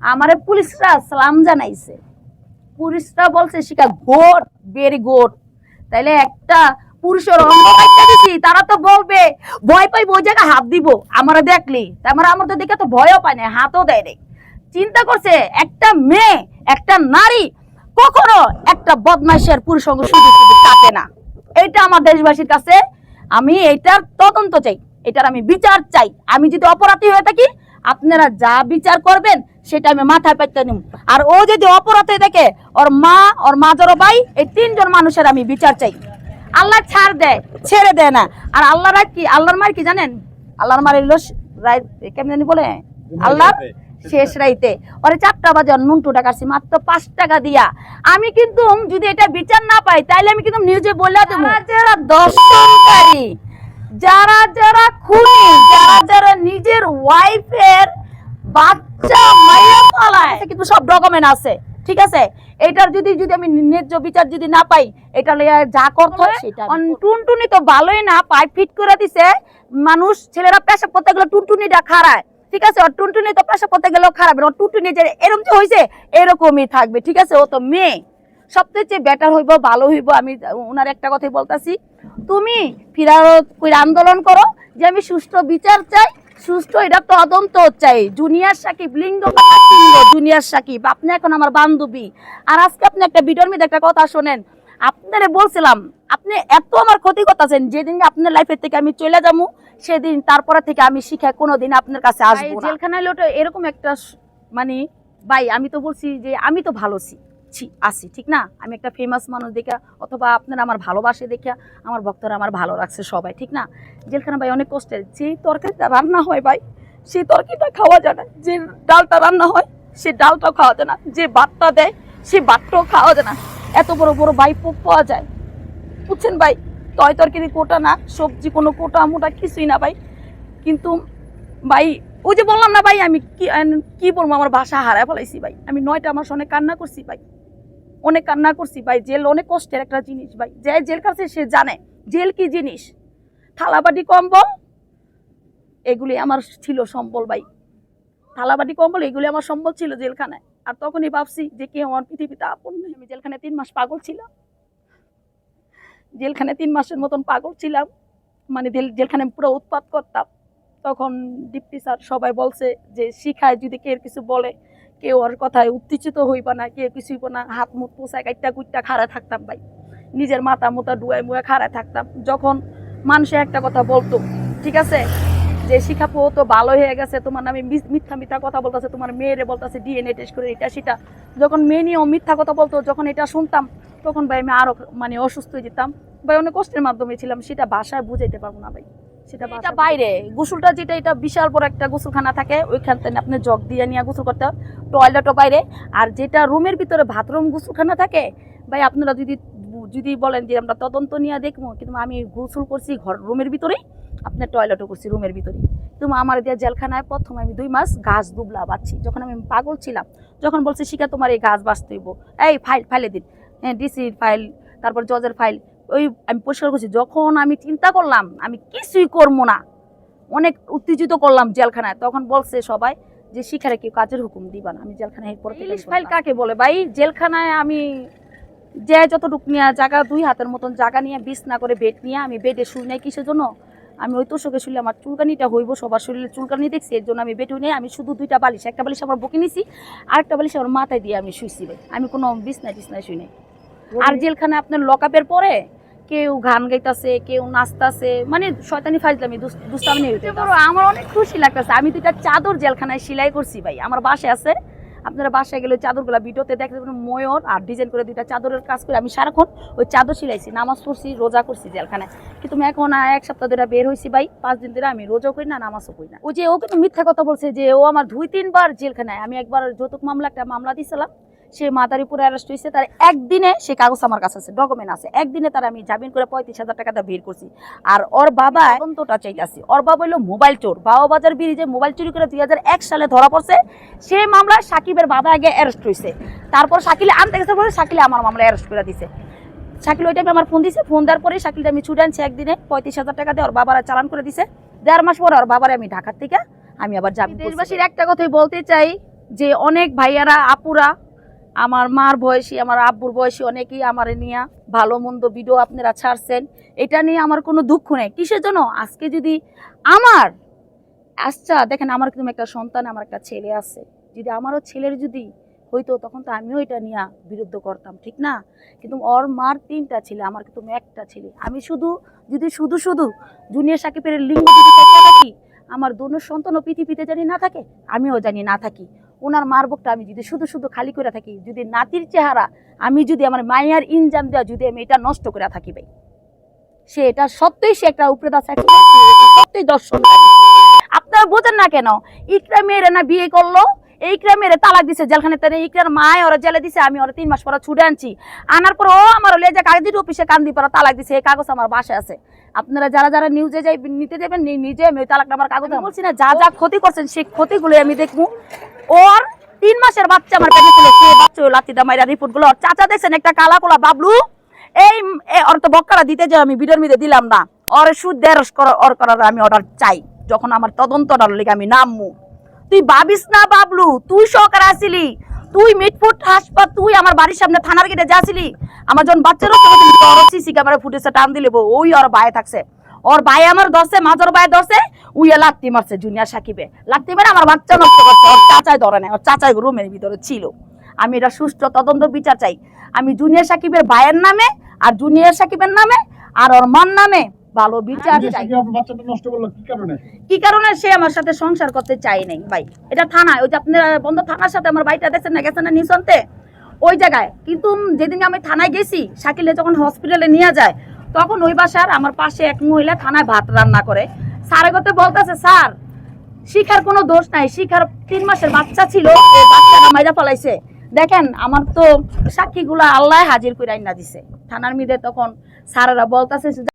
আমারে পুলিশরা সালাম জানাইছে। পুলিশরা বলছে, শিকা গোড ভেরি গুড তাইলে একটা পুরুষের অঙ্গ তারা তো বলবে, ভয় পাই ওই জায়গায় হাত দিব, আমারে দেখলি। তারপরে আমার তো দেখে তো ভয়ও পায় না, হাতও দেয় রে চিন্তা করছে, একটা মেয়ে, একটা নারী, কখনো একটা বদমাইশের পুরুষ সঙ্গ সুযোগ কাটে না। এটা আমার দেশবাসীর কাছে, আমি এইটার তদন্ত চাই। এটার আমি বিচার চাই। আমি যদি অপরাধী হয়ে থাকি আপনারা যা বিচার করবেন সেটা আমি মাথায় পেতে নিব আর ও যদি অপরাধ হয়ে থাকে ওর মা ওর মাজরো ভাই এই তিনজন মানুষের আমি বিচার চাই। আল্লাহ ছাড় দেয় ছেড়ে দেয় না। আর আল্লাহর রাত কি আল্লাহর মার কি জানেন? আল্লাহর মার এলো কেমন জানি বলে? আল্লাহ শেষ রাইতে। ওরে চারটা বাজে ওর নুনটুটা কাটছি মাত্র পাঁচ টাকা দিয়া। আমি কিন্তু যদি এটা বিচার না পাই তাইলে আমি কিন্তু নিউজে বলে দেবো। যারা দর্শনকারী। যারা যারা খুনি যারা যারা নিজের ওয়াইফের বাচ্চা মাইয়া পালায়। কিন্তু সব ডকুমেন্ট আছে ঠিক আছে? এটার যদি যদি আমি ন্যায্য বিচার যদি না পাই এটা যা করতে সেটা টুনটুনি তো ভালোই না পাই ফিট করে দিছে। মানুষ ছেলেরা পেশাব করতে গেলে টুনটুনিটা খারায় ঠিক আছে? ওর টুনটুনি তো পেশাব করতে গেলেও খারাপ ওর টুনটুনি যে এরকম যে হয়েছে এরকমই থাকবে ঠিক আছে? ও তো মেয়ে। সবচেয়ে চেয়ে বেটার হইব ভালো হইব আমি ওনার একটা কথাই বলতাছি। তুমি ফিরার কইরা আন্দোলন করো যে আমি সুষ্ঠু বিচার চাই সুষ্ঠু এটা তদন্ত চাই। জুনিয়র সাকিব লিঙ্গ জুনিয়র সাকিব। আপনি এখন আমার বান্ধবী। আর আজকে আপনি একটা ভিডিওর মধ্যে একটা কথা শোনেন। আপনারে বলছিলাম আপনি এত আমার ক্ষতি করতেছেন যেদিন আপনার লাইফের থেকে আমি চলে যাব সেদিন তারপরে থেকে আমি শিখে কোনোদিন আপনার কাছে আসব। জেলখানায় লোটো এরকম একটা মানে ভাই আমি তো বলছি যে আমি তো ভালো ছি ছি, আছি, ঠিক না? আমি একটা ফেমাস মানুষ দেখা, অথবা আপনারা আমার ভালোবাসে দেখা, আমার ভক্তরা আমার ভালো রাখছে সবাই, ঠিক না? জেলখানা ভাই অনেক কষ্টের যে তরকারিটা রান্না হয় ভাই সেই তরকারিটা খাওয়া যায় না, যে ডালটা রান্না হয়, সে ডালটাও খাওয়া যায় না, যে ভাতটা দেয়, সে ভাতটাও খাওয়া যায় না। এত বড় বড় ভাই পোক পাওয়া যায়। বুঝছেন ভাই? তয় তরকারি কোটা না, সবজি কোনো কোটা মোটা কিছুই না ভাই। কিন্তু ভাই, ওই যে বললাম না ভাই, আমি কি কি বলব, আমার ভাষা হারায় ফেলাইছি ভাই। আমি নয়টা মাস অনেক কান্না করছি ভাই। অনেক কান্না করছি ভাই, জেল অনেক কষ্টের একটা জিনিস ভাই। যে জেল কাছে সে জানে, জেল কি জিনিস? থালাবাটি কম্বল? এগুলি আমার ছিল সম্বল ভাই। থালাবাটি কম্বল, এগুলি আমার সম্বল ছিল জেলখানায়। আর তখনই ভাবছি যে কেউ আমার পৃথিবীতে আপন আমি জেলখানায় তিন মাস পাগল ছিলাম। জেলখানে তিন মাসের মতন পাগল ছিলাম। মানে জেল- জেলখানে পুরো উৎপাত করতাম। তখন ডিপটি স্যার সবাই বলছে যে শিখায় যদি কেউ কিছু বলে কেউ ওর কথায় উত্তেজিত হইব না, কেউ কিছু হইব না। হাত মুখ পোষায় কাইটটা কুইটটা খাড়া থাকতাম ভাই। নিজের মাথা মোতা ডুয়ায় মুয়ে খাড়ায় থাকতাম। যখন মানুষে একটা কথা বলতো, ঠিক আছে? যে শিখাপু তো ভালো হয়ে গেছে। তোমার নামে মিথ্যা মিথ্যা কথা বলতেছে, তোমার মেয়েরে বলতেছে ডিএনএ টেস্ট করে এটা, সেটা। যখন মেয়ে নিয়েও মিথ্যা কথা বলতো, যখন এটা শুনতাম, তখন ভাই আমি আরও মানে অসুস্থ হয়ে যেতাম। ভাই, অনেক কষ্টের মাধ্যমে ছিলাম, সেটা ভাষায় বুঝাইতে পারব না ভাই। এটা বাইরে। গোসলটা যেটা এটা বিশাল বড় একটা গোসলখানা থাকে ওইখান থেকে আপনি জগ দিয়ে নিয়ে গোসল করতে হয় টয়লেটও বাইরে। আর যেটা রুমের ভিতরে বাথরুম গোসলখানা থাকে ভাই আপনারা যদি যদি বলেন যে আমরা তদন্ত নিয়ে দেখব কিন্তু আমি গোসল করছি ঘর রুমের ভিতরেই আপনার টয়লেটও করছি রুমের ভিতরেই। তুমি আমার দিয়ে জেলখানায় প্রথম আমি দুই মাস গাছ দুবলা বাচ্ছি যখন আমি পাগল ছিলাম যখন বলছি শিখা তোমার এই গাছ বাঁচতে হইব। এই ফাইল ফাইলে দিন। হ্যাঁ ডিসির ফাইল তারপর জজের ফাইল ওই আমি পরিষ্কার করছি যখন আমি চিন্তা করলাম আমি কিছুই করব না অনেক উত্তেজিত করলাম জেলখানায় তখন বলছে সবাই যে শিখারে কেউ কাজের হুকুম দিবা না আমি জেলখানায় এরপর ইলিশ ফাইল কাকে বলে? ভাই জেলখানায় আমি যে যতটুক নিয়ে জায়গা দুই হাতের মতন জায়গা নিয়ে বিছনা করে বেড নিয়ে আমি বেডে শুই নাই কিসের জন্য? আমি ওই তোষকে শুলে আমার চুলকানিটা হইব সবার শরীরে চুলকানি দেখছি এর জন্য আমি বেডে নেই আমি শুধু দুইটা বালিশ একটা বালিশ আমার বুকে নিছি আরেকটা বালিশ আমার মাথায় দিয়ে আমি শুইছি ভাই। আমি কোনো বিছনায় টিছনায় শুই নাই। আর জেলখানে আপনার লকআপের পরে কেউ গান গাইতাছে কেউ নাচতাছে। মানে শয়তানি ফাজলামি দুস- দুষ্টামি হইতে পারো আমার অনেক খুশি লাগতেছে। আমি দুইটা চাদর জেলখানায় সেলাই করছি ভাই। আমার বাসায় আছে। আপনারা বাসায় গেলে ওই চাদরগুলো ভিডিওতে দেখতে পাবেন ময়ূর আর ডিজাইন করে দুইটা চাদরের কাজ করে আমি সারাক্ষণ ওই চাদর সিলাইছি নামাজ পড়ছি রোজা করছি জেলখানায়। কিন্তু আমি এখন এক সপ্তাহ ধরে বের হয়েছি ভাই। পাঁচ দিন ধরে আমি রোজা করি না নামাজও করি না। ও যে ও কিন্তু মিথ্যা কথা বলছে যে ও আমার দুই তিনবার জেলখানায়। আমি একবার যৌতুক মামলা একটা মামলা দিয়েছিলাম সে মাদারীপুরে অ্যারেস্ট হয়েছে তার একদিনে সে কাগজ আমার কাছে আছে ডকুমেন্ট আছে। একদিনে তার আমি জামিন করে পঁয়ত্রিশ হাজার টাকা দিয়ে বের করছি। আর ওর বাবা তদন্তটা চাইতেছি। ওর বাবা হলো মোবাইল চোর। বাবা বাজার ব্রিজে মোবাইল চুরি করে দুই হাজার এক সালে ধরা পড়ছে সেই মামলায় সাকিবের বাবা আগে অ্যারেস্ট হয়েছে তারপর শাকিলে আনতে গেছে পরে শাকিলে আমার মামলা অ্যারেস্ট করে দিছে। শাকিল ওই টাইমে আমার ফোন দিছে ফোন দেওয়ার পরে শাকিলটা আমি ছুটে আনছি একদিনে পঁয়ত্রিশ হাজার টাকা দিয়ে ওর বাবারা চালান করে দিছে। দেড় মাস পরে ওর বাবার আমি ঢাকার থেকে আমি আবার যাবি দেশবাসীর একটা কথাই বলতে চাই যে অনেক ভাইয়ারা আপুরা আমার মার বয়সী, আমার আব্বুর বয়সী অনেকেই আমার নিয়ে ভালো মন্দ ভিডিও আপনারা ছাড়ছেন। এটা নিয়ে আমার কোনো দুঃখ নেই। কিসের জন্য? আজকে যদি আমার আচ্ছা দেখেন আমার কিন্তু একটা সন্তান, আমার একটা ছেলে আছে। যদি আমারও ছেলের যদি হইতো, তখন তো আমিও এটা নিয়ে বিরুদ্ধ করতাম, ঠিক না? কিন্তু ওর মার তিনটা ছেলে, আমার কিন্তু একটা ছেলে। আমি শুধু, যদি শুধু শুধু জুনিয়র সাকিবের লিঙ্গ যদি থাকি, আমার দোনো সন্তানও পৃথিবীতে জানি না থাকে, আমিও জানি না থাকি। ওনার মার বুকটা আমি যদি শুধু শুধু খালি করে থাকি, যদি নাতির চেহারা আমি যদি আমার মায়ের ইনজাম দেওয়া যদি আমি এটা নষ্ট করে থাকি ভাই। সে এটা সত্যই সে একটা উপরে দাস সত্যই দর্শন আপনারা বোঝেন না কেন ইকরা মেয়েরা না বিয়ে করল? এইকরা মেরে তালাক দিছে জেলখানে তাই ইকরার মায় ওরা জেলে দিছে, আমি ওরা তিন মাস পরে ছুটে আনছি। আনার পর ও আমার লেজা কাগজির অফিসে কান্দি পরে তালাক দিছে, এই কাগজ আমার বাসায় আছে। আপনারা যারা যারা নিউজে যাই নিতে দেবেন নি- নিজে আমি ওই তালাকটা আমার কাগজ বলছি না, যা যা ক্ষতি করছেন সেই ক্ষতিগুলো আমি দেখব। ওর তিন মাসের বাচ্চা আমার পেটে ছিল সে বাচ্চা ওই লাতিদা মাইরা রিপোর্টগুলো। চাচা দেখছেন, একটা কালা কোলা বাবলু, এই ওর তো বক্কারা দিতে যে আমি ভিডিওর মধ্যে দিলাম না। ওর সুদ করার ওর করার আমি অর্ডার চাই, যখন আমার তদন্ত তদন্তটার লিগে আমি নামমু তুই ভাবিস না, বাবলু? তুই সহকারে আসিলি। তুই মিটফুট হাসপাত তুই আমার বাড়ির সামনে থানার গেটে যাচ্ছিলি আমার যখন বাচ্চার তোর সিসি ক্যামেরা ফুটেছে টান দিলে ওই ওর বায়ে থাকছে। ওর ভাই আমার দশে মাজর ভাই দশে উইয়া লাত্তি মারছে, জুনিয়র সাকিবে। লাত্তি মেরে আমার বাচ্চা নষ্ট করছে। ওর চাচাই ধরে নেয় ওর চাচাই রুমের ভিতরে ছিল। আমি এটা সুষ্ঠু তদন্ত বিচার চাই। আমি জুনিয়র সাকিবের ভাইয়ের নামে আর জুনিয়র সাকিবের নামে আর ওর মার নামে ভালো বিচার চাই। কি কারণে? সে আমার সাথে সংসার করতে চাই নাই? ভাই এটা থানায় ওই যে আপনার বন্ধ থানার সাথে আমার ভাইটা দেখছেন না গেছেন না নিঃসন্তে ওই জায়গায়। কিন্তু যেদিন আমি থানায় গেছি শাকিলে যখন হসপিটালে নিয়ে যায় তখন ওই বাসার আমার পাশে এক মহিলা থানায় ভাত রান্না করে। স্যারের কথা বলতেছে স্যার শিখার কোনো দোষ নাই শিখার তিন মাসের বাচ্চা ছিল এই বাচ্চাটা মাইরা ফলাইছে। দেখেন আমার তো সাক্ষীগুলা আল্লাহ হাজির করে আইনা দিছে। থানার মিদে তখন স্যারেরা বলতেছে